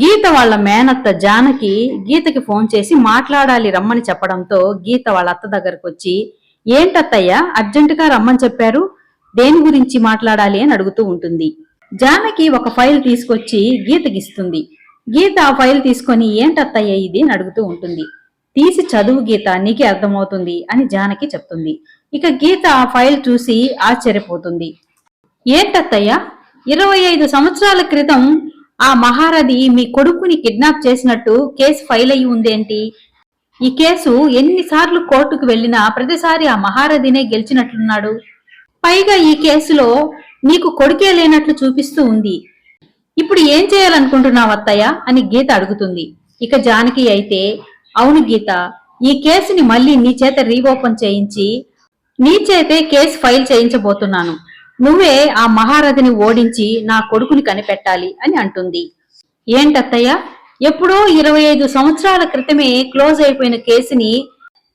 గీత వాళ్ళ మేనత్త జానకి గీతకి ఫోన్ చేసి మాట్లాడాలి రమ్మని చెప్పడంతో గీత వాళ్ళ అత్త దగ్గరకు వచ్చి ఏంటత్తయ్య అర్జెంటుగా రమ్మని చెప్పారు? దేని గురించి మాట్లాడాలి అని అడుగుతూ ఉంటుంది. జానకి ఒక ఫైల్ తీసుకొచ్చి గీతకిస్తుంది గీత ఆ ఫైల్ తీసుకొని ఏంటత్తయ్య ఇది అని అడుగుతూ ఉంటుంది. తీసి చదువు గీత నీకే అర్థమవుతుంది అని జానకి చెప్తుంది. ఇక గీత ఆ ఫైల్ చూసి ఆశ్చర్యపోతుంది. ఏంటత్తయ్య ఇరవై ఐదు సంవత్సరాల క్రితం ఆ మహారథి మీ కొడుకుని కిడ్నాప్ చేసినట్టు కేసు ఫైల్ అయి ఉందేంటి? ఈ కేసు ఎన్నిసార్లు కోర్టుకు వెళ్ళినా ప్రతిసారి ఆ మహారథినే గెలిచినట్లున్నాడు. పైగా ఈ కేసులో నీకు కొడుకే లేనట్లు చూపిస్తూ ఉంది. ఇప్పుడు ఏం చేయాలనుకుంటున్నావు అత్తయ్య? అని గీత అడుగుతుంది. ఇక జానకి అయితే అవును గీత ఈ కేసుని మళ్ళీ నీ చేత రీఓపెన్ చేయించి నీ చేతే కేసు ఫైల్ చేయించబోతున్నాను. నువ్వే ఆ మహారథిని ఓడించి నా కొడుకుని కనిపెట్టాలి అని అంటుంది. ఏంటత్తయ్య? ఎప్పుడో ఇరవై ఐదు సంవత్సరాల క్రితమే క్లోజ్ అయిపోయిన కేసుని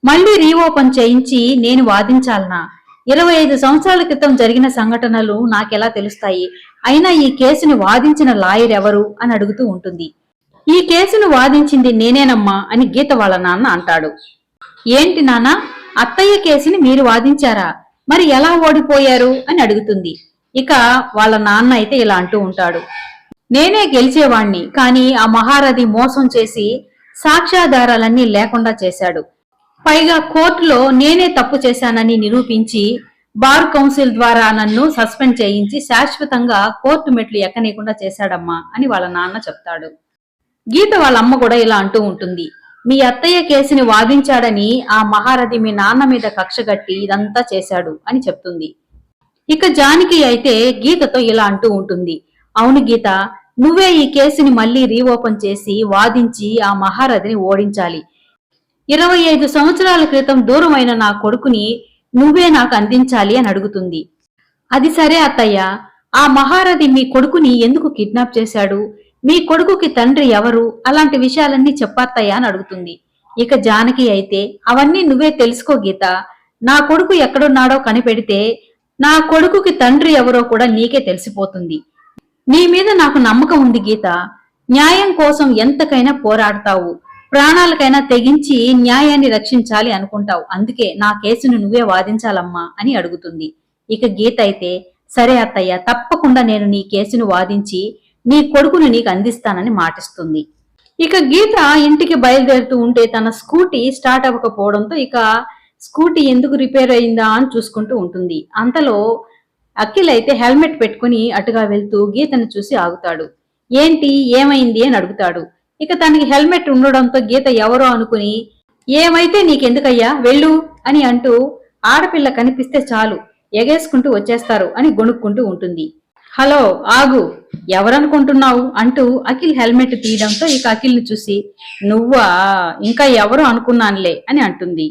మళ్ళీ రీఓపెన్ చేయించి నేను వాదించాలనా? ఇరవై ఐదు సంవత్సరాల క్రితం జరిగిన సంఘటనలు నాకెలా తెలుస్తాయి? అయినా ఈ కేసుని వాదించిన లాయర్ ఎవరు అని అడుగుతూ ఉంటుంది. ఈ కేసును వాదించింది నేనేనమ్మా అని గీత వాళ్ళ నాన్న అంటాడు. ఏంటి నాన్న? అత్తయ్య కేసుని మీరు వాదించారా? మరి ఎలా ఓడిపోయారు అని అడుగుతుంది. ఇక వాళ్ళ నాన్న అయితే ఇలా అంటూ ఉంటాడు. నేనే గెలిచేవాణ్ణి కానీ ఆ మహారథి మోసం చేసి సాక్ష్యాధారాలన్నీ లేకుండా చేశాడు. పైగా కోర్టులో నేనే తప్పు చేశానని నిరూపించి బార్ కౌన్సిల్ ద్వారా నన్ను సస్పెండ్ చేయించి శాశ్వతంగా కోర్టు మెట్లు ఎక్కనీయకుండా చేశాడమ్మా అని వాళ్ళ నాన్న చెప్తాడు. గీత వాళ్ళ అమ్మ కూడా ఇలా అంటూ ఉంటుంది. మీ అత్తయ్య కేసుని వాదించాడని ఆ మహారథి మీ నాన్న మీద కక్షగట్టి ఇదంతా చేశాడు అని చెప్తుంది. ఇక జానకి అయితే గీతతో ఇలా అంటూ ఉంటుంది. అవును గీత నువ్వే ఈ కేసుని మళ్ళీ రీఓపెన్ చేసి వాదించి ఆ మహారథిని ఓడించాలి. ఇరవై ఐదు సంవత్సరాల క్రితం దూరమైన నా కొడుకుని నువ్వే నాకు అందించాలి అని అడుగుతుంది. అది సరే అత్తయ్య ఆ మహారథి మీ కొడుకుని ఎందుకు కిడ్నాప్ చేశాడు? మీ కొడుకుకి తండ్రి ఎవరు? అలాంటి విషయాలన్నీ చెప్పత్తయ్యా అని అడుగుతుంది. ఇక జానకి అయితే అవన్నీ నువ్వే తెలుసుకో గీత. నా కొడుకు ఎక్కడున్నాడో కనిపెడితే నా కొడుకుకి తండ్రి ఎవరో కూడా నీకే తెలిసిపోతుంది. నీ మీద నాకు నమ్మకం ఉంది గీత. న్యాయం కోసం ఎంతకైనా పోరాడతావు. ప్రాణాలకైనా తెగించి న్యాయాన్ని రక్షించాలి అనుకుంటావు. అందుకే నా కేసును నువ్వే వాదించాలమ్మా అని అడుగుతుంది. ఇక గీత అయితే సరే అత్తయ్య తప్పకుండా నేను నీ కేసును వాదించి నీ కొడుకును నీకు అందిస్తానని మాటిస్తుంది. ఇక గీత ఇంటికి బయలుదేరుతూ ఉంటే తన స్కూటీ స్టార్ట్ అవ్వకపోవడంతో ఇక స్కూటీ ఎందుకు రిపేర్ అయిందా అని చూసుకుంటూ ఉంటుంది. అంతలో అఖిల్ అయితే హెల్మెట్ పెట్టుకుని అటుగా వెళ్తూ గీతను చూసి ఆగుతాడు. ఏంటి? ఏమైంది? అని అడుగుతాడు. ఇక తనకి హెల్మెట్ ఉండడంతో గీత ఎవరో అనుకుని ఏమైతే నీకెందుకయ్యా? వెళ్ళు అని అంటూ ఆడపిల్ల కనిపిస్తే చాలు ఎగేసుకుంటూ వచ్చేస్తారు అని గొణుక్కుంటూ ఉంటుంది. హలో ఆగు. ఎవరనుకుంటున్నావు? అంటూ అఖిల్ హెల్మెట్ తీయడంతో ఇక అఖిల్ని చూసి నువ్వా? ఇంకా ఎవరు అనుకున్నానులే అని అంటుంది.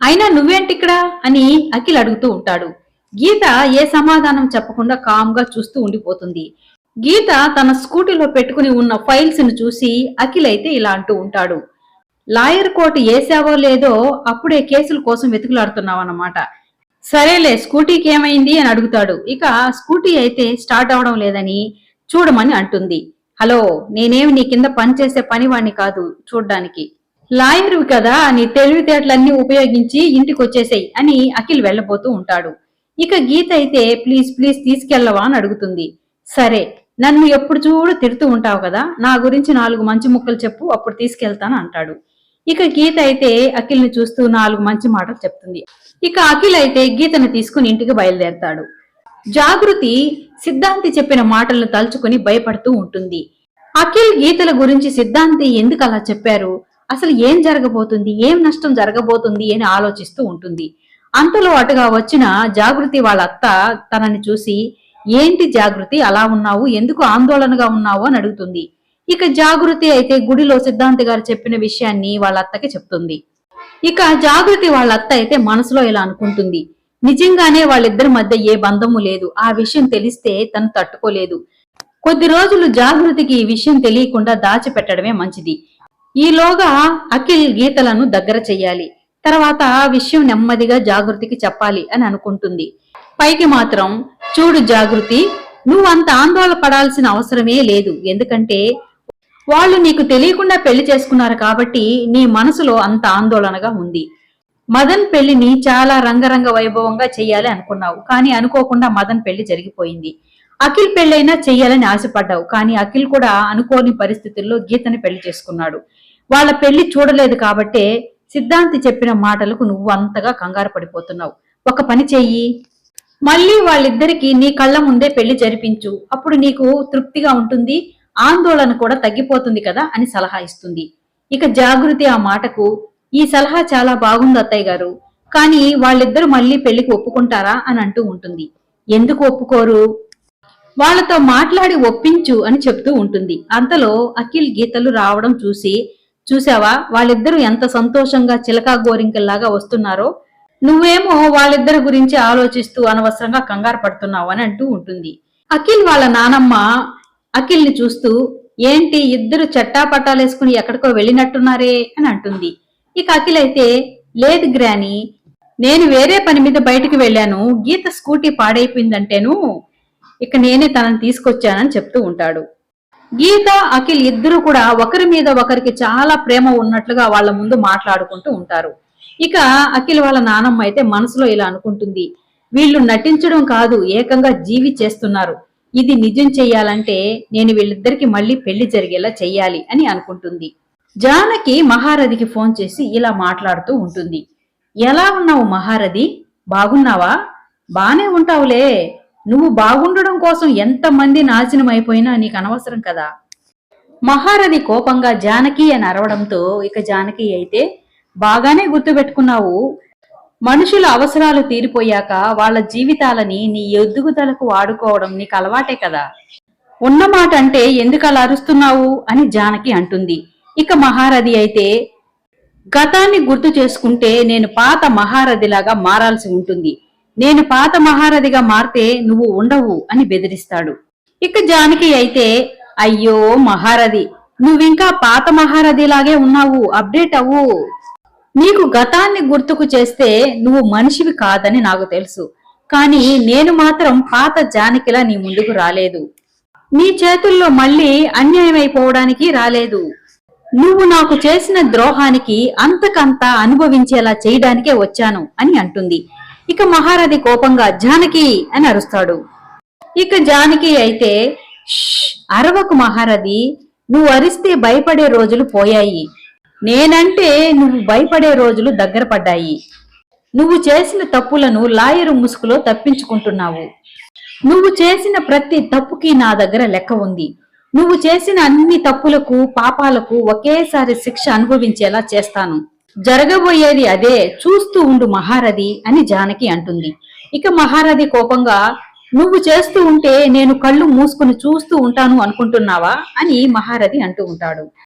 అయినా నువ్వేంటి ఇక్కడ అని అఖిల్ అడుగుతూ ఉంటాడు. గీత ఏ సమాధానం చెప్పకుండా కామ్గా చూస్తూ ఉండిపోతుంది. గీత తన స్కూటీలో పెట్టుకుని ఉన్న ఫైల్స్ను చూసి అఖిల్ అయితే ఇలా అంటూ ఉంటాడు. లాయర్ కోర్టు ఏసావో లేదో అప్పుడే కేసుల కోసం వెతుకులాడుతున్నావు అన్నమాట సరేలే స్కూటీకి ఏమైంది అని అడుగుతాడు. ఇక స్కూటీ అయితే స్టార్ట్ అవడం లేదని చూడమని అంటుంది. హలో నేనేమి నీ కింద పనిచేసే పనివాణ్ణి కాదు చూడ్డానికి. లాయరు కదా నీ తెలివితేటలన్నీ ఉపయోగించి ఇంటికి అని అఖిల్ వెళ్ళబోతూ ఉంటాడు. ఇక గీత అయితే ప్లీజ్ ప్లీజ్ తీసుకెళ్ళవా అని అడుగుతుంది. సరే నన్ను ఎప్పుడు చూడు తిడుతూ ఉంటావు కదా నా గురించి నాలుగు మంచి ముక్కలు చెప్పు అప్పుడు తీసుకెళ్తాను అంటాడు. ఇక గీత అయితే అఖిల్ని చూస్తూ నాలుగు మంచి మాటలు చెప్తుంది. ఇక అఖిల్ అయితే గీతను తీసుకుని ఇంటికి బయలుదేరతాడు. జాగృతి సిద్ధాంతి చెప్పిన మాటలను తలుచుకుని భయపడుతూ ఉంటుంది. అఖిల్ గీతల గురించి సిద్ధాంతి ఎందుకు అలా చెప్పారు? అసలు ఏం జరగబోతుంది? ఏం నష్టం జరగబోతుంది అని ఆలోచిస్తూ ఉంటుంది. అంతలో అటుగా వచ్చిన జాగృతి వాళ్ళ అత్త తనని చూసి ఏంటి జాగృతి అలా ఉన్నావు? ఎందుకు ఆందోళనగా ఉన్నావు? అని అడుగుతుంది. ఇక జాగృతి అయితే గుడిలో సిద్ధాంతి గారు చెప్పిన విషయాన్ని వాళ్ళ అత్తకి చెప్తుంది. ఇక జాగృతి వాళ్ళ అత్త అయితే మనసులో ఇలా అనుకుంటుంది. నిజంగానే వాళ్ళిద్దరి మధ్య ఏ బంధము లేదు. ఆ విషయం తెలిస్తే తను తట్టుకోలేదు. కొద్ది రోజులు జాగృతికి ఈ విషయం తెలియకుండా దాచిపెట్టడమే మంచిది. ఈలోగా అఖిల్ గీతలను దగ్గర చెయ్యాలి. తర్వాత ఆ విషయం నెమ్మదిగా జాగృతికి చెప్పాలి అని అనుకుంటుంది. పైకి మాత్రం చూడు జాగృతి నువ్వు అంత ఆందోళన పడాల్సిన అవసరమే లేదు. ఎందుకంటే వాళ్ళు నీకు తెలియకుండా పెళ్ళి చేసుకున్నారు కాబట్టి నీ మనసులో అంత ఆందోళనగా ఉంది. మదన్ పెళ్ళిని చాలా రంగరంగ వైభవంగా చేయాలి అనుకున్నావు. కానీ అనుకోకుండా మదన్ పెళ్ళి జరిగిపోయింది. అఖిల్ పెళ్ళైనా చెయ్యాలని ఆశపడ్డావు. కానీ అఖిల్ కూడా అనుకోని పరిస్థితుల్లో గీతని పెళ్ళి చేసుకున్నాడు. వాళ్ళ పెళ్ళి చూడలేదు కాబట్టే సిద్ధాంతి చెప్పిన మాటలకు నువ్వు అంతగా కంగారు పడిపోతున్నావు. ఒక పని చెయ్యి. మళ్ళీ వాళ్ళిద్దరికి నీ కళ్ళ ముందే పెళ్ళి జరిపించు. అప్పుడు నీకు తృప్తిగా ఉంటుంది. ఆందోళన కూడా తగ్గిపోతుంది కదా అని సలహా ఇస్తుంది. ఇక జాగృతి ఆ మాటకు ఈ సలహా చాలా బాగుంది అత్తయ్య గారు కానీ వాళ్ళిద్దరు మళ్ళీ పెళ్ళికి ఒప్పుకుంటారా? అని అంటూ ఉంటుంది. ఎందుకు ఒప్పుకోరు? వాళ్ళతో మాట్లాడి ఒప్పించు అని చెప్తూ ఉంటుంది. అంతలో అఖిల్ గీతలు రావడం చూసి చూసావా వాళ్ళిద్దరూ ఎంత సంతోషంగా చిలకా గోరింకల్లాగా వస్తున్నారో. నువ్వేమో వాళ్ళిద్దరి గురించి ఆలోచిస్తూ అనవసరంగా కంగారు పడుతున్నావు అని అంటూ ఉంటుంది. అఖిల్ వాళ్ళ నానమ్మ అఖిల్ని చూస్తూ ఏంటి ఇద్దరు చట్టాపట్టాలేసుకుని ఎక్కడికో వెళ్ళినట్టున్నారే? అని అంటుంది. ఇక అఖిల్ అయితే లేదు గ్రాని నేను వేరే పని మీద బయటికి వెళ్ళాను. గీత స్కూటీ పాడైపోయిందంటేను ఇక నేనే తనని తీసుకొచ్చానని చెప్తూ ఉంటాడు. గీత అఖిల్ ఇద్దరు కూడా ఒకరి మీద ఒకరికి చాలా ప్రేమ ఉన్నట్లుగా వాళ్ళ ముందు మాట్లాడుకుంటూ ఉంటారు. ఇక అఖిల్ వాళ్ళ నానమ్మ అయితే మనసులో ఇలా అనుకుంటుంది. వీళ్ళు నటించడం కాదు ఏకంగా జీవి చేస్తున్నారు. ఇది నిజం చెయ్యాలంటే నేను వీళ్ళిద్దరికి మళ్ళీ పెళ్ళి జరిగేలా చెయ్యాలి అని అనుకుంటుంది. జానకి మహారథికి ఫోన్ చేసి ఇలా మాట్లాడుతూ ఉంటుంది. ఎలా ఉన్నావు మహారథి? బాగున్నావా? బానే ఉంటావులే. నువ్వు బాగుండడం కోసం ఎంతమంది నాశనం అయిపోయినా నీకు అనవసరం కదా? మహారథి కోపంగా జానకి అని అరవడంతో ఇక జానకి అయితే బాగానే గుర్తుపెట్టుకున్నావు. మనుషుల అవసరాలు తీరిపోయాక వాళ్ళ జీవితాలని నీ ఎదుగుదలకు వాడుకోవడం నీకు అలవాటే కదా. ఉన్నమాట అంటే ఎందుకు అలా అరుస్తున్నావు? అని జానకి అంటుంది. ఇక మహారథి అయితే గతాన్ని గుర్తు చేసుకుంటే నేను పాత మహారథిలాగా మారాల్సి ఉంటుంది. నేను పాత మహారథిగా మారితే నువ్వు ఉండవు అని బెదిరిస్తాడు. ఇక జానకి అయితే అయ్యో మహారథి నువ్వింకా పాత మహారథిలాగే ఉన్నావు అప్డేట్ అవ్వు. నీకు గతాన్ని గుర్తుకు చేస్తే నువ్వు మనిషివి కాదని నాకు తెలుసు. కానీ నేను మాత్రం పాత జానకిలా నీ ముందుకు రాలేదు. నీ చేతుల్లో మళ్ళీ అన్యాయమైపోవడానికి రాలేదు. నువ్వు నాకు చేసిన ద్రోహానికి అంతకంతా అనుభవించేలా చేయడానికే వచ్చాను అని అంటుంది. ఇక మహారథి కోపంగా జానకి అని అరుస్తాడు. ఇక జానకి అయితే అరవకు మహారథి నువ్వు అరిస్తే భయపడే రోజులు పోయాయి. నేనంటే నువ్వు భయపడే రోజులు దగ్గర పడ్డాయి. నువ్వు చేసిన తప్పులను లాయరు ముసుగులో తప్పించుకుంటున్నావు. నువ్వు చేసిన ప్రతి తప్పుకి నా దగ్గర లెక్క ఉంది. నువ్వు చేసిన అన్ని తప్పులకు పాపాలకు ఒకేసారి శిక్ష అనుభవించేలా చేస్తాను. జరగబోయేది అదే చూస్తూ ఉండు మహారథి అని జానకి అంటుంది. ఇక మహారథి కోపంగా నువ్వు చేస్తూ ఉంటే నేను కళ్ళు మూసుకుని చూస్తూ ఉంటాను అనుకుంటున్నావా? అని మహారథి అంటూ ఉంటాడు.